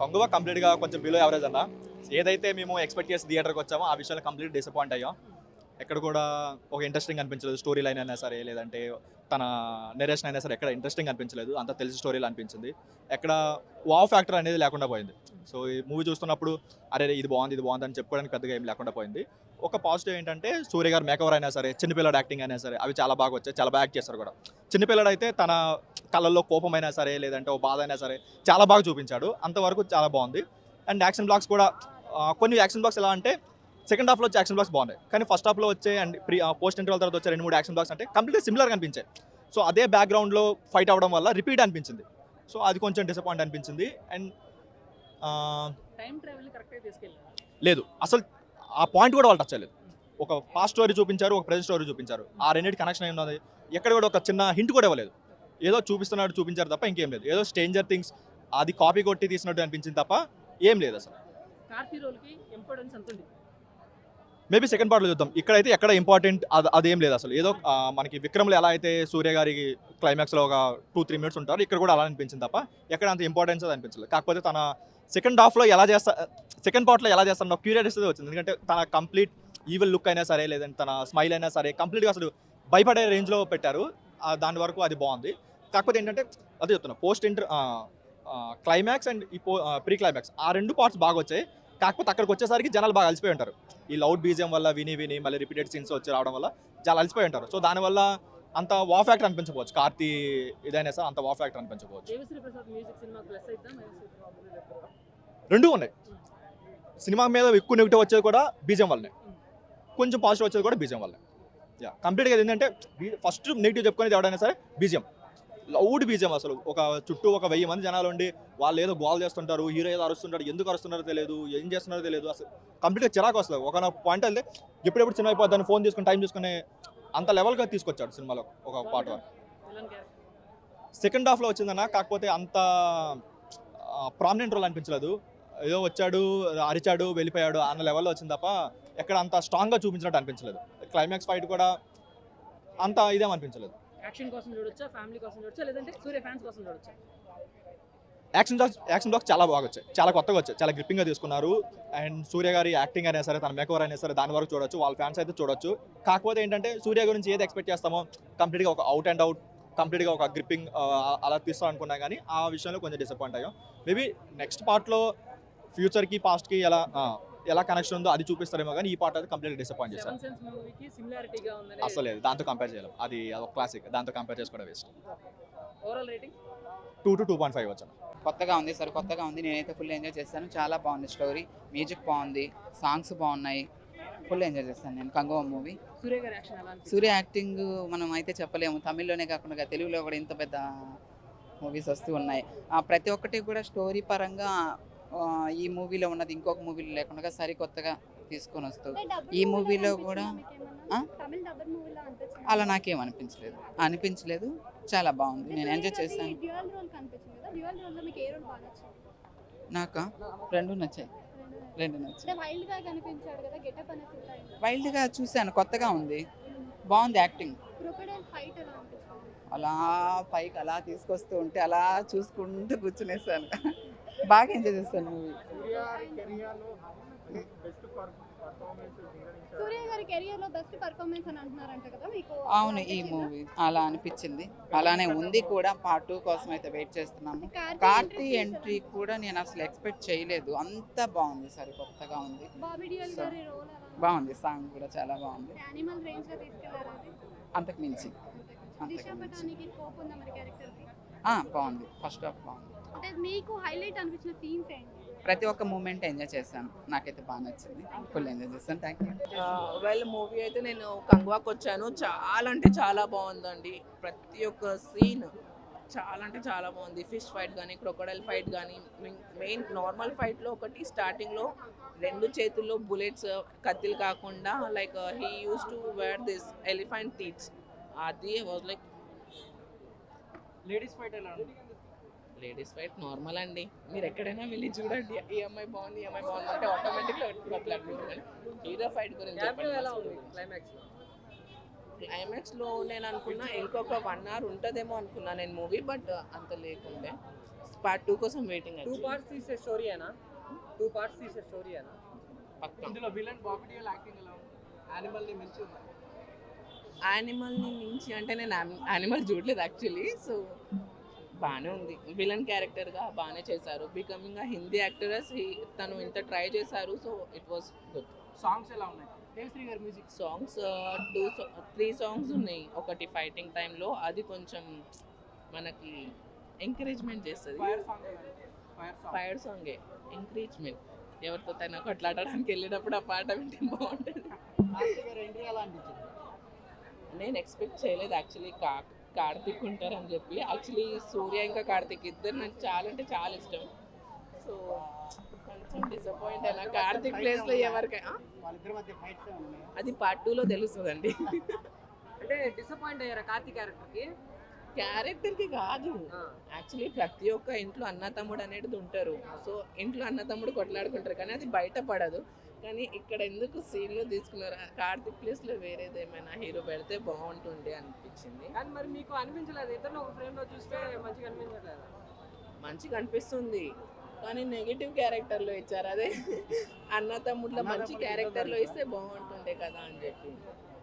కొంగువ కంప్లీట్గా కొంచెం below average అన్న. ఏదైతే మేము ఎక్స్పెక్ట్ చేసి థియేటర్కి వచ్చామో ఆ విషయంలో కంప్లీట్ డిసప్పాయింట్ అయ్యాం. ఎక్కడ కూడా ఒక ఇంట్రెస్టింగ్ అనిపించలేదు స్టోరీ లైన్ అయినా సరే లేదంటే తన నెరేషన్ అయినా సరే ఎక్కడ ఇంట్రెస్టింగ్ అనిపించలేదు. అంత తెలిసి స్టోరీలు అనిపించింది. ఎక్కడ వావ్ ఫ్యాక్టర్ అనేది లేకుండా పోయింది. సో ఈ మూవీ చూస్తున్నప్పుడు అరే ఇది బాగుంది ఇది బాగుంది అని చెప్పుకోవడానికి పెద్దగా ఏం లేకుండా పోయింది. ఒక పాజిటివ్ ఏంటంటే సూర్య గారు మేకవర్ అయినా సరే చిన్నపిల్లడు యాక్టింగ్ అయినా సరే అవి చాలా బాగా వచ్చాయి చాలా బాగా యాక్ట్ చేస్తారు కూడా. చిన్నపిల్లడు అయితే తన కళ్ళల్లో కోపం అయినా సరే లేదంటే ఓ బాధ అయినా సరే చాలా బాగా చూపించాడు. అంతవరకు చాలా బాగుంది. అండ్ యాక్షన్ బ్లాక్స్ కూడా కొన్ని యాక్షన్ బ్లాక్స్ ఎలా అంటే సెకండ్ హాఫ్లో వచ్చే యాక్షన్ బ్లాక్స్ బాగున్నాయి. కానీ ఫస్ట్ హాఫ్లో వచ్చే అండ్ ప్రీ పోస్ట్ ఇంటర్వల్ తర్వాత వచ్చే రెండు మూడు యాక్షన్ బ్లాక్స్ అంటే కంప్లీట్గా సిమిలర్గా అనిపించాయి. సో అదే బ్యాక్గ్రౌండ్లో ఫైట్ అవ్వడం వల్ల రిపీట్ అనిపించింది. సో అది కొంచెం డిసప్పాయింట్ అనిపించింది. అండ్ లేదు. అసలు ఆ పాయింట్ కూడా వాళ్ళు టచ్ చేయలేదు. ఒక పాస్ట్ స్టోరీ చూపించారు ఒక ప్రెజెంట్ స్టోరీ చూపించారు. ఆ రెండింటి కనెక్షన్ ఉన్నది? ఎక్కడ కూడా ఒక చిన్న హింట్ కూడా ఇవ్వలేదు. ఏదో చూపిస్తున్నాడు చూపించారు తప్ప ఇంకేం లేదు. ఏదో స్టేంజర్ థింగ్స్ అది కాపీ కొట్టి తీసినట్టు అనిపించింది తప్ప ఏం లేదు అసలు. మేబీ సెకండ్ పార్ట్లో చూద్దాం. ఇక్కడైతే ఎక్కడ ఇంపార్టెంట్ అది అదేం లేదు అసలు. ఏదో మనకి విక్రమ్లో ఎలా అయితే సూర్య గారికి క్లైమాక్స్లో ఒక టూ త్రీ మినిట్స్ ఉంటారు ఇక్కడ కూడా అలా అనిపించింది తప్ప ఎక్కడ అంత ఇంపార్టెన్స్ అది అనిపించలేదు. కాకపోతే తన సెకండ్ హాఫ్లో ఎలా చేస్తా సెకండ్ పార్ట్లో ఎలా చేస్తాడో క్యూరియాసిటీ వచ్చింది. ఎందుకంటే తన కంప్లీట్ ఈవెల్ లుక్ అయినా సరే లేదంటే తన స్మైల్ అయినా సరే కంప్లీట్గా అసలు భయపడే రేంజ్లో పెట్టారు. దాని వరకు అది బాగుంది. కాకపోతే ఏంటంటే అదే చెప్తున్నా పోస్ట్ ఇంటర్ క్లైమాక్స్ అండ్ ఈ పో ప్రీ క్లైమాక్స్ ఆ రెండు పార్ట్స్ బాగా వచ్చాయి. కాకపోతే అక్కడికి వచ్చేసరికి జనాలు బాగా అలసిపోయి ఉంటారు. ఈ లౌడ్ బీజియం వల్ల విని విని మళ్ళీ రిపీటెడ్ సీన్స్ వచ్చి రావడం వల్ల చాలా అలసిపోయి ఉంటారు. సో దానివల్ల అంత వా ఫ్యాక్టర్ అనిపించకపోవచ్చు. కార్తీ ఇదైనా సార్ అంత వా ఫ్యాక్టర్ అనిపించకపోవచ్చు. రెండు ఉన్నాయి. సినిమా మీద ఎక్కువ నెగిటివ్ వచ్చేది కూడా బీజం వల్లనే. కొంచెం పాజిటివ్ వచ్చేది కూడా బీజం వల్లనే యా కంప్లీట్గా ఏంటంటే ఫస్ట్ నెగిటివ్ చెప్పుకునేది ఎవడైనా సరే బీజం లౌడ్ బీజం అసలు. ఒక చుట్టూ ఒక వెయ్యి మంది జనాలు ఉండి వాళ్ళు ఏదో గోల్ చేస్తుంటారు హీరో ఏదో అరుస్తుంటారు ఎందుకు అరుస్తున్నారో తెలియదు ఏం చేస్తున్నారో తెలియదు అసలు కంప్లీట్గా చిరాకు వస్తుంది. ఒక పాయింట్ వెళ్తే ఎప్పుడెప్పుడు సినిమా అయిపోద్దని ఫోన్ తీసుకుని టైం తీసుకుని అంత లెవెల్గా తీసుకొచ్చాడు సినిమాలో ఒక క్యారెక్టర్ సెకండ్ హాఫ్లో వచ్చిందన్న కాకపోతే అంత ప్రామినెంట్ రోల్ అనిపించలేదు. ఏదో వచ్చాడు అరిచాడు వెళ్ళిపోయాడు అన్న లెవెల్లో వచ్చింది తప్ప ఎక్కడ అంత స్ట్రాంగ్గా చూపించినట్టు అనిపించలేదు. క్లైమాక్స్ ఫైట్ కూడా అంత ఇదేం అనిపించలేదు. యాక్షన్ కోసం చూడొచ్చా? ఫ్యామిలీ కోసం చూడొచ్చా? లేదంటే సూర్య ఫ్యాన్స్ కోసం చూడొచ్చా? యాక్షన్ బ్లాక్స్ యాక్షన్ బ్లాక్స్ చాలా బాగా వచ్చాయి. చాలా కొత్తగా వచ్చాయి. చాలా గ్రిప్పింగ్గా తీసుకున్నారు. అండ్ సూర్య గారి యాక్టింగ్ అయినా సరే తన మేకవర్ అయినా సరే దాని వరకు చూడొచ్చు. వాళ్ళ ఫ్యాన్స్ అయితే చూడొచ్చు. కాకపోతే ఏంటంటే సూర్య గురించి ఏది ఎక్స్పెక్ట్ చేస్తామో కంప్లీట్గా ఒక అవుట్ అండ్ అవుట్ కంప్లీట్గా ఒక గ్రిప్పింగ్ అలా తీస్తాం అనుకున్నా కానీ ఆ విషయంలో కొంచెం డిసప్పాయింట్ అయ్యాం. మేబీ నెక్స్ట్ పార్ట్లో ఫ్యూచర్కి పాస్ట్కి ఎలా ఎలా కనెక్షన్ ఉందో అది చూపిస్తారేమో కానీ ఈ పార్ట్ అయితే కంప్లీట్గా డిసప్పాయింట్ చేశారు. ఉందని అసలు లేదు. దాంతో కంపేర్ చేయలేం. అది అదొక క్లాసిక్ దాంతో కంపేర్ చేసుకోవడం waste overall rating two to two point five వచ్చాను. కొత్తగా ఉంది సార్ కొత్తగా ఉంది. నేనైతే ఫుల్ ఎంజాయ్ చేస్తాను. చాలా బాగుంది స్టోరీ మ్యూజిక్ బాగుంది. సాంగ్స్ బాగున్నాయి. ఫుల్ ఎంజాయ్ చేస్తాను నేను. కంగవ మూవీ సూర్య గారి యాక్షన్ ఎలా అనిపించింది? సూర్య యాక్టింగ్ మనం అయితే చెప్పలేము. తమిళ్ళోనే కాకుండా తెలుగులో కూడా ఇంత పెద్ద మూవీస్ వస్తూ ఉన్నాయి. ఆ, ప్రతి ఒక్కటి కూడా స్టోరీ పరంగా ఈ మూవీలో ఉన్నది ఇంకొక మూవీలో లేకుండా సరికొత్తగా తీసుకొని వస్తూ. ఈ మూవీలో కూడా? అలా నాకేం అనిపించలేదు. అనిపించలేదు. చాలా బాగుంది. నేను ఎంజాయ్ చేశాను. నాకా? రెండు నచ్చాయి. రెండు నచ్చాయి. వైల్డ్గా చూశాను. కొత్తగా ఉంది. బాగుంది యాక్టింగ్. అలా పైకి అలా తీసుకొస్తూ ఉంటే అలా చూసుకుంటూ కూర్చునేసాను. బాగా ఎంజాయ్ చేస్తాను మూవీ అవును ఈ మూవీ అలా అనిపించింది. అలానే ఉంది కూడా. పార్ట్ టూ కోసం అయితే వెయిట్ చేస్తున్నాము. కార్తీ ఎంట్రీ కూడా నేను అసలు ఎక్స్పెక్ట్ చేయలేదు. అంత బాగుంది సరే కొత్తగా ఉంది. బాగుంది. సాంగ్ కూడా చాలా బాగుంది. అంతకు మించి. అంతకు బాగుంది. ఫస్ట్ హాఫ్ బాగుంది. అంటే మీకు హైలైట్ అనిపించిన సీన్స్ ఏంటి? ప్రతి ఒక్క మూమెంట్ ఎంజాయ్ చేశాను. నాకైతే బాగా నచ్చింది. ఫుల్ ఎంజాయ్ చేస్తాను థ్యాంక్ యూ. వెల్ మూవీ అయితే నేను కంగువాకి వచ్చాను. చాలా అంటే చాలా బాగుందండి. ప్రతి ఒక్క సీన్ చాలా అంటే చాలా బాగుంది. ఫిష్ ఫైట్ కానీ క్రొకడైల్ ఫైట్ కానీ మెయిన్ నార్మల్ ఫైట్లో ఒకటి స్టార్టింగ్లో రెండు చేతుల్లో బుల్లెట్స్ కత్తిలు కాకుండా like he uses to wear this elephant teeths అది వాజ్ లైక్ లేడీస్ ఫైట్ ఎలా లేడీస్ ఫైట్ నార్మల్ అండి. మీరు ఎక్కడైనా వెళ్ళి చూడండి ఈ అమ్మాయి బాగుంది ఈ అమ్మాయి బాగుంది అంటే ఆటోమేటిక్గా మాట్లాడుకుంటారు హీరో ఫైట్ గురించి క్లైమాక్స్ క్లైమాక్స్లో? నేను అనుకున్నా ఇంకొక వన్ అవర్ ఉంటుందేమో అనుకున్నా నేను మూవీ బట్ అంత లేకుండే. పార్ట్ టూ కోసం వెయిటింగ్ టూ పార్ట్స్ తీసే స్టోరీయేనా టూ పార్ట్స్ తీసే స్టోరీయేనా పక్క. ఇందులో విలన్ బాబీ డియోల్ యాక్టింగ్ ఎలా ఉంది? యానిమల్ని మించి యానిమల్ని మించి అంటే నేను యానిమల్ చూడలేదు యాక్చువల్లీ సో బాగానే ఉంది. విలన్ క్యారెక్టర్గా బాగానే చేశారు. బికమింగ్ ఆ హిందీ యాక్టరస్ తను ఇంత ట్రై చేశారు so it was good songs ఎలా ఉన్నాయి? దేవశ్రీ గారి music songs two three songs ఉన్నాయి. ఒకటి ఫైటింగ్ టైంలో అది కొంచెం మనకి ఎంకరేజ్మెంట్ చేస్తుంది. ఫైర్ సాంగ్ ఎంకరేజ్మెంట్ ఎవరితో తన కొట్లాడడానికి వెళ్ళినప్పుడు ఆ పాట వింటే బాగుంటుంది. నేను ఎక్స్పెక్ట్ చేయలేదు. యాక్చువల్లీ కా కార్తిక్ ఉంటారని చెప్పి. యాక్చువల్లీ సూర్య ఇంకా కార్తిక్ ఇద్దరు నాకు చాలా అంటే చాలా ఇష్టం. సో కొంచెం డిసప్పాయింట్ అయినా. కార్తిక్ ప్లేస్లో ఎవరికి ఆ? వాళ్ళిద్దరి మధ్య ఫైట్స్ అది పార్ట్ టూలో తెలుస్తుందండి. అంటే డిసప్పాయింట్ అయ్యారా కార్తీక్ క్యారెక్టర్కి క్యారెక్టర్కి కాదు. యాక్చువల్లీ ప్రతి ఒక్క ఇంట్లో అన్న తమ్ముడు అనేది ఉంటారు. సో ఇంట్లో అన్న తమ్ముడు కొట్లాడుకుంటారు. కానీ అది బయట పడదు. కానీ ఇక్కడ ఎందుకు సీన్లో తీసుకున్నారు? కార్తిక్ ప్లేస్లో వేరేది ఏమైనా హీరో పెడితే బాగుంటుండే అనిపించింది. కానీ మరి మీకు అనిపించలేదు. ఇద్దరు ఒక ఫ్రేమ్లో చూస్తే మంచిగా అనిపించలేదు మంచిగా అనిపిస్తుంది. కానీ నెగిటివ్ క్యారెక్టర్లో ఇచ్చారు. అదే అన్న తమ్ముడులో మంచి క్యారెక్టర్లో ఇస్తే బాగుంటుండే కదా అని చెప్పి.